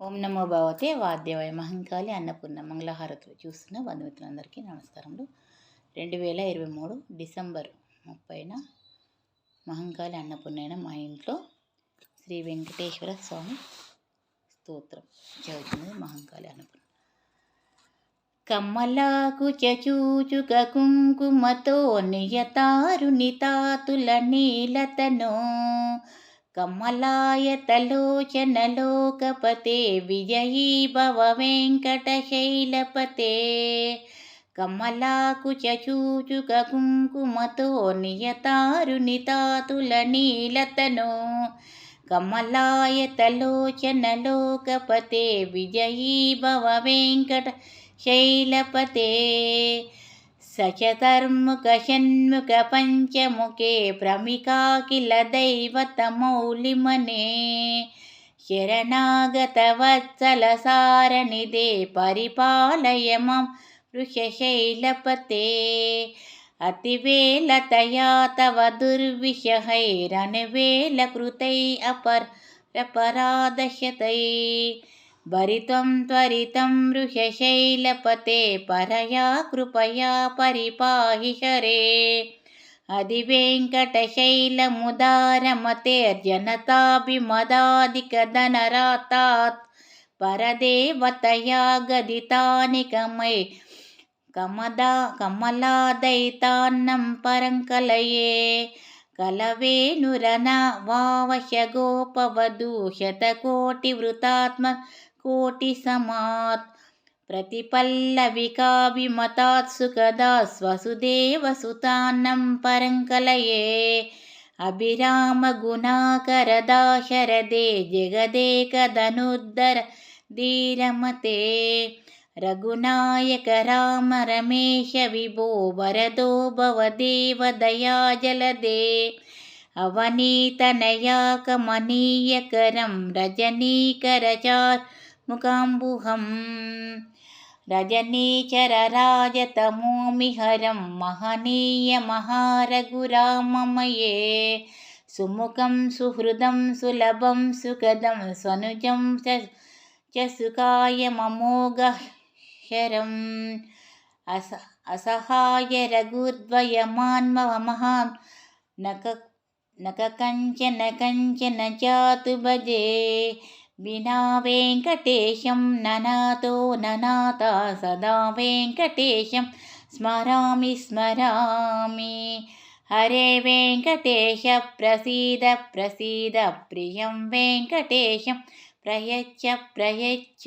ఓం నమో భగవతే వాద్యవయ మహంకాళి అన్నపూర్ణ మంగళహారతులు చూస్తున్న బంధుమిత్రులందరికీ నమస్కారములు. రెండు వేల ఇరవై మూడు డిసెంబర్ ముప్పైన మహంకాళి అన్నపూర్ణైన మా ఇంట్లో శ్రీ వెంకటేశ్వర స్వామి స్తోత్రం. చదువుతున్నది మహంకాళి అన్నపూర్ణ. కమ్మలాకు చచూచుక కుంకుమతో నియతారు నితాతుల నీలతను. కమలాయతలోచనలోకపతే విజయీ భవ వెంకటశైలపతే కమలాకు చచూచుక కుంకుమతో నియతారు నితాతుల నీలతను. సచతర్ముఖన్ముఖ పంచముఖే ప్రమికాకిల దైవతమౌలిమనే శరణాగత వత్సల సారణిదే పరిపాలయ మం వృషశైలపతే అతివేలతయా తవ దుర్విషహైరనువేల కృతై అపర్ అపరాధశతై భరితం త్వరితం వృషశైలపతే పరయా కృపయా పరిపాహి శరే అది వెంకటశైలముదారమతేర్జనతాభిమదాదికధనరాతాత్ పరదేవతయా గదితానికమై కమదా కమలాదైతాన్నం పరంకలయే. ಕಲವೇನುರನ ವಾವಹ್ಯಗೋಪವಧೂಹ್ಯತಕೋಟಿವೃತಾತ್ಮ ಕೋಟಿಸಮಾತ್ प्रतिपल्लविकाभिमतात्सु कदा स्वसुदेवसुतान्नं परङ्कलये अभिरामगुणाकरदाशरदे जगदेकदनुद्धर धीरमते रघुनायक राम रमेश विभो वरदो भवदेवदया जलदे अवनीतनया कमनीयकरं रजनीकरचार् मुकाम्बुहं रजनीचरराजतमोमिहरं महनीयमहारघुराममये सुमुखं सुहृदं सुलभं सुखदं स्वनुजं च च सुखायममोघशरम् अस असहाय रघुद्वयमान्मवमहान् नक नक कञ्चन कञ्चन जातु भजे विना वेङ्कटेशं ननातो ननाता सदा वेङ्कटेशं स्मरामि स्मरामि हरे वेङ्कटेश प्रसीद प्रसीद प्रियं वेङ्कटेशं प्रयच्छ प्रयच्छ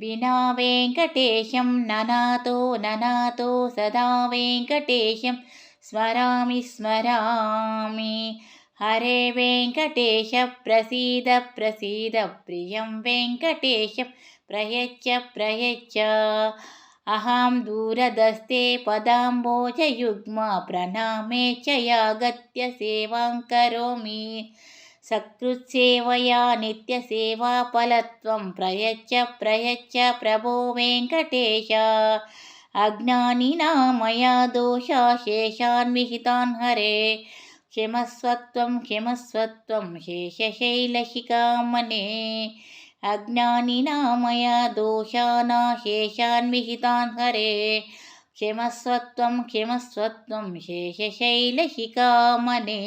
विना वेङ्कटेशं ननातो ननातो सदा वेङ्कटेशं स्मरामि स्मरामि। हरे वेङ्कटेश प्रसीद प्रसीद प्रियं वेङ्कटेश प्रयच्छ प्रयच्छ। अहं दूरदस्ते पदाम्बोजयुग्मा प्रणामे च यागत्य सेवां करोमि సకృత్సేవయా నిత్యసేవాఫలత్వం ప్రయచ్చ ప్రయచ్చ ప్రభో వెంకటేశ. అజ్ఞానినా మయా దోషా శేషాన్ విహితాన్ హరే. క్షమస్వత్వం క్షమస్వత్వం శేషశైలశిఖామనే అజ్ఞానినా మయా దోషానా శేషాన్ విహితాన్ హరే. క్షమస్వత్వం క్షమస్వత్వం శేషశైలశిఖామనే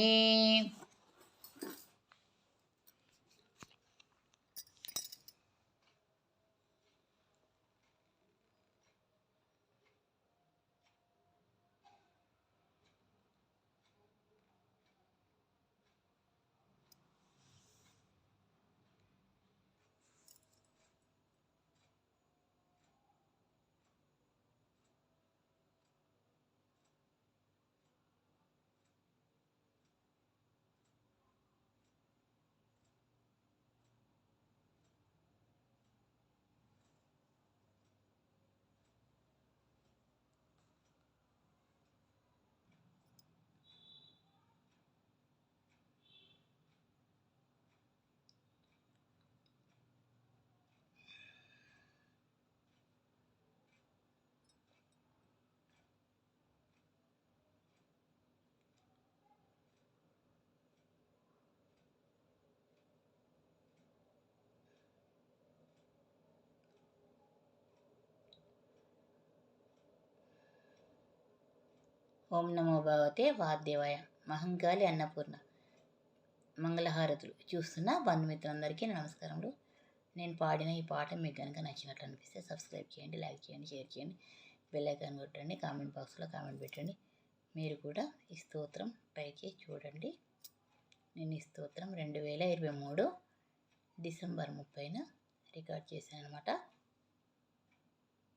ఓం నమో భగవతే వాద్యవాయ మహంకాళి అన్నపూర్ణ. మంగళహారతులు. చూస్తున్న బంధుమిత్రులందరికీ నమస్కారములు. నేను పాడిన ఈ పాట మీకు కనుక నచ్చినట్లు అనిపిస్తే సబ్స్క్రైబ్ చేయండి లైక్ చేయండి షేర్ చేయండి. బెల్ ఐకాన్ కొట్టండి కామెంట్ బాక్స్లో కామెంట్ పెట్టండి. మీరు కూడా ఈ స్తోత్రం ట్రై చేసి చూడండి. నేను ఈ స్తోత్రం రెండు వేల ఇరవై మూడు డిసెంబర్ ముప్పైన రికార్డ్ చేశాను అనమాట